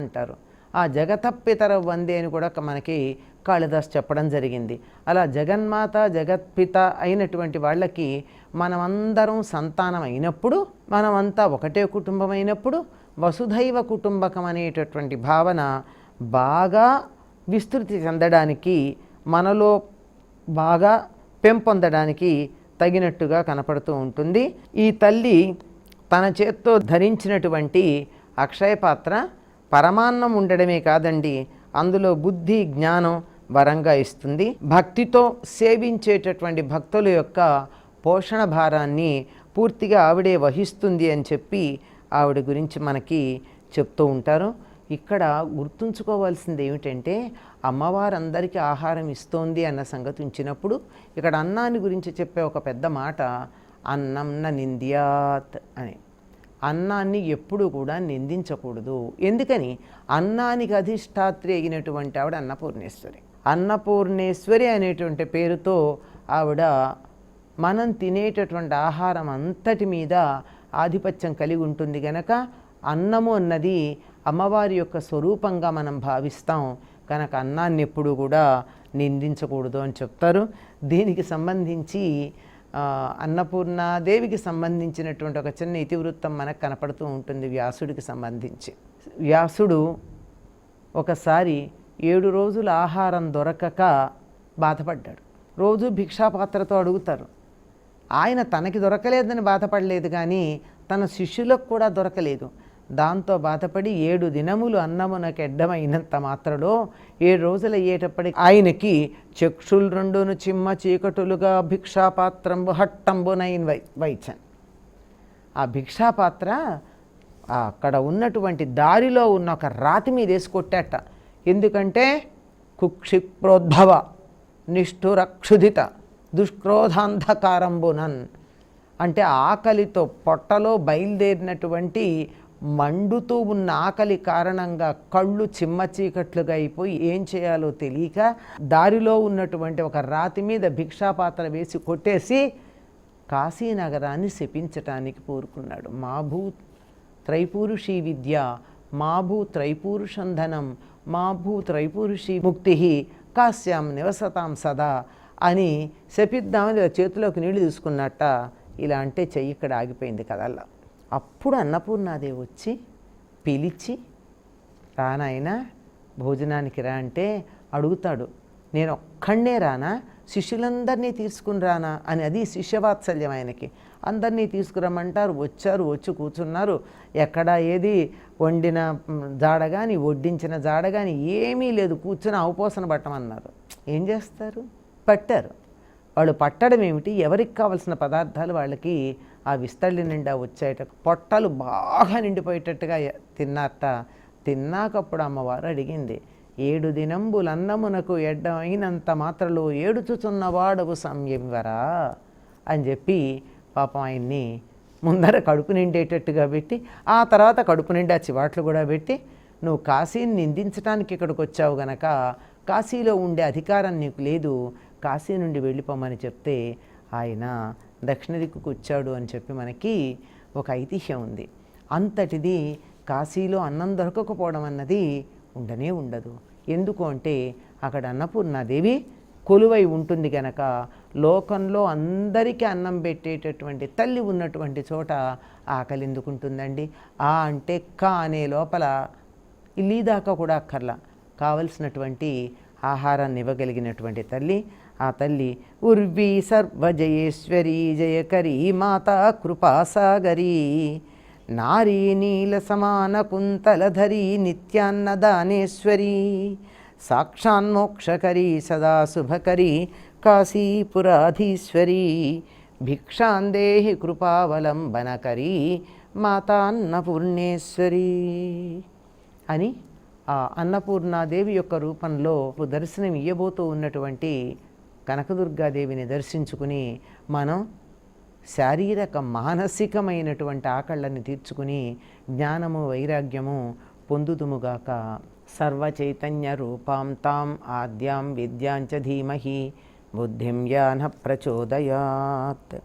అంటారు. ఆ జగతపితర వందే అని కూడా మనకి కాళిదాస్ చెప్పడం జరిగింది. అలా జగన్మాత జగత్పిత అయినటువంటి వాళ్ళకి మనమందరం సంతానం అయినప్పుడు మనమంతా ఒకటే కుటుంబం అయినప్పుడు వసుధైవ కుటుంబకం అనేటటువంటి భావన బాగా విస్తృతి చెందడానికి మనలో బాగా పెంపొందడానికి తగినట్టుగా కనపడుతూ ఉంటుంది. ఈ తల్లి తన చేత్తో ధరించినటువంటి అక్షయ పాత్ర పరమాన్నం ఉండడమే కాదండి అందులో బుద్ధి జ్ఞానం వరంగా ఇస్తుంది. భక్తితో సేవించేటటువంటి భక్తుల యొక్క పోషణ భారాన్ని పూర్తిగా ఆవిడే వహిస్తుంది అని చెప్పి ఆవిడ గురించి మనకి చెప్తూ ఉంటారు. ఇక్కడ గుర్తుంచుకోవాల్సింది ఏమిటంటే అమ్మవారందరికీ ఆహారం ఇస్తోంది అన్న సంగతి ఉంచినప్పుడు ఇక్కడ అన్నాన్ని గురించి చెప్పే ఒక పెద్ద మాట అన్నం న నింద్యాత్ అని. అన్నాన్ని ఎప్పుడు కూడా నిందించకూడదు. ఎందుకని? అన్నానికి అధిష్టాత్రి అయినటువంటి ఆవిడ అన్నపూర్ణేశ్వరి. అన్నపూర్ణేశ్వరి అనేటువంటి పేరుతో ఆవిడ మనం తినేటటువంటి ఆహారం అంతటి మీద ఆధిపత్యం కలిగి ఉంటుంది గనక అన్నము అన్నది అమ్మవారి యొక్క స్వరూపంగా మనం భావిస్తాం. కనుక అన్నాన్ని ఎప్పుడు కూడా నిందించకూడదు అని చెప్తారు. దీనికి సంబంధించి అన్నపూర్ణాదేవికి సంబంధించినటువంటి ఒక చిన్న ఇతివృత్తం మనకు కనపడుతూ ఉంటుంది వ్యాసుడికి సంబంధించి. వ్యాసుడు ఒకసారి ఏడు రోజులు ఆహారం దొరకక బాధపడ్డాడు. రోజు భిక్షాపాత్రతో అడుగుతారు. ఆయన తనకి దొరకలేదని బాధపడలేదు కానీ తన శిష్యులకు కూడా దొరకలేదు. దాంతో బాధపడి ఏడు దినములు అన్నమునకెడ్డమైనంత మాత్రలో ఏడు రోజులు అయ్యేటప్పటికి ఆయనకి చక్షులు రెండును చిమ్మ చీకటులుగా భిక్షాపాత్రంబు హట్టంబునైన్ వై వైచన్. ఆ భిక్షాపాత్ర అక్కడ ఉన్నటువంటి దారిలో ఉన్న ఒక రాతి మీద వేసి కొట్టాట. ఎందుకంటే కుక్షిప్రోద్భవ నిష్ఠురక్షుధిత దుష్క్రోధాంధకారంబునన్. అంటే ఆకలితో పొట్టలో బయలుదేరినటువంటి మండుతూ ఉన్న ఆకలి కారణంగా కళ్ళు చిమ్మ చీకట్లుగా అయిపోయి ఏం చేయాలో తెలియక దారిలో ఉన్నటువంటి ఒక రాతి మీద భిక్షాపాత్ర వేసి కొట్టేసి కాశీనగరాన్ని శపించటానికి పూరుకున్నాడు. మాభూ త్రైపూరుషీ విద్య మాభూ త్రైపూరుషంధనం మాభూ త్రైపూరుషీ ముక్తి కాశ్యాం నివసతాం సదా అని శపిద్దామని చేతిలోకి నీళ్ళు తీసుకున్నట్ట. ఇలా అంటే చెయ్యి ఇక్కడ ఆగిపోయింది కదల్లా. అప్పుడు అన్నపూర్ణాదేవి వచ్చి పిలిచి రానాయన భోజనానికి రా అంటే అడుగుతాడు. నేను ఒక్కడే రానా? శిష్యులందరినీ తీసుకుని రానా? అని అది శిష్యవాత్సల్యం ఆయనకి. అందరినీ తీసుకురమ్మంటారు వచ్చారు వచ్చి కూర్చున్నారు. ఎక్కడ ఏది వండిన జాడ కానీ వడ్డించిన జాడ కానీ ఏమీ లేదు. కూర్చుని అవపోసన పట్టమన్నారు ఏం చేస్తారు? పట్టారు. వాళ్ళు పట్టడం ఏమిటి? ఎవరికి కావలసిన పదార్థాలు వాళ్ళకి ఆ విస్తళ్ళి నిండా వచ్చేట పొట్టలు బాగా నిండిపోయేటట్టుగా ఎ- తిన్నారట. తిన్నాకప్పుడు అమ్మవారు అడిగింది ఏడు దినంబులందమునకు ఎడ్డమైనంత మాత్రలో ఏడుచుచున్నవాడవు సంయమివరా? అని చెప్పి పాపం ఆయన్ని ముందర కడుపు నిండేటట్టుగా పెట్టి ఆ తర్వాత కడుపు నిండా చివాట్లు కూడా పెట్టి నువ్వు కాశీని నిందించడానికి ఇక్కడికి వచ్చావు గనక కాశీలో ఉండే అధికారం నీకు లేదు కాశీ నుండి వెళ్ళిపోమని చెప్తే ఆయన దక్షిణ దిక్కుకు వచ్చాడు అని చెప్పి మనకి ఒక ఐతిహ్యం ఉంది. అంతటిది కాశీలో అన్నం దొరకకపోవడం అన్నది ఉండనే ఉండదు. ఎందుకు అంటే అక్కడ అన్నపూర్ణాదేవి కొలువై ఉంటుంది గనక లోకంలో అందరికీ అన్నం పెట్టేటటువంటి తల్లి ఉన్నటువంటి చోట ఆకలి ఎందుకు ఉంటుందండి ఆ అంటే కా అనే లోపల ఇల్లీ దాకా కూడా అక్కర్లా. కావలసినటువంటి ఆహారాన్ని ఇవ్వగలిగినటువంటి తల్లి ఆ తల్లి ఉర్వి సర్వజయేశ్వరి జయకరి మాతా కృపాసాగరి నారీ నీల సమాన కుంతలధరి నిత్యాన్నదానేశ్వరి సాక్షాన్మోక్షకరి సదా శుభకరి కాశీపురాధీశ్వరి భిక్షాందేహి కృపావలంబనకరి మాతాన్నపూర్ణేశ్వరి అని ఆ అన్నపూర్ణాదేవి యొక్క రూపంలో దర్శనం ఇయ్యబోతూ ఉన్నటువంటి కనకదుర్గాదేవిని దర్శించుకుని మనం శారీరక మానసికమైనటువంటి ఆకళ్ళని తీర్చుకుని జ్ఞానము వైరాగ్యము పొందుదుముగాక. సర్వచైతన్య రూపాం తాం ఆద్యాం విద్యాంచ ధీమహి బుద్ధిం యాన ప్రచోదయాత్.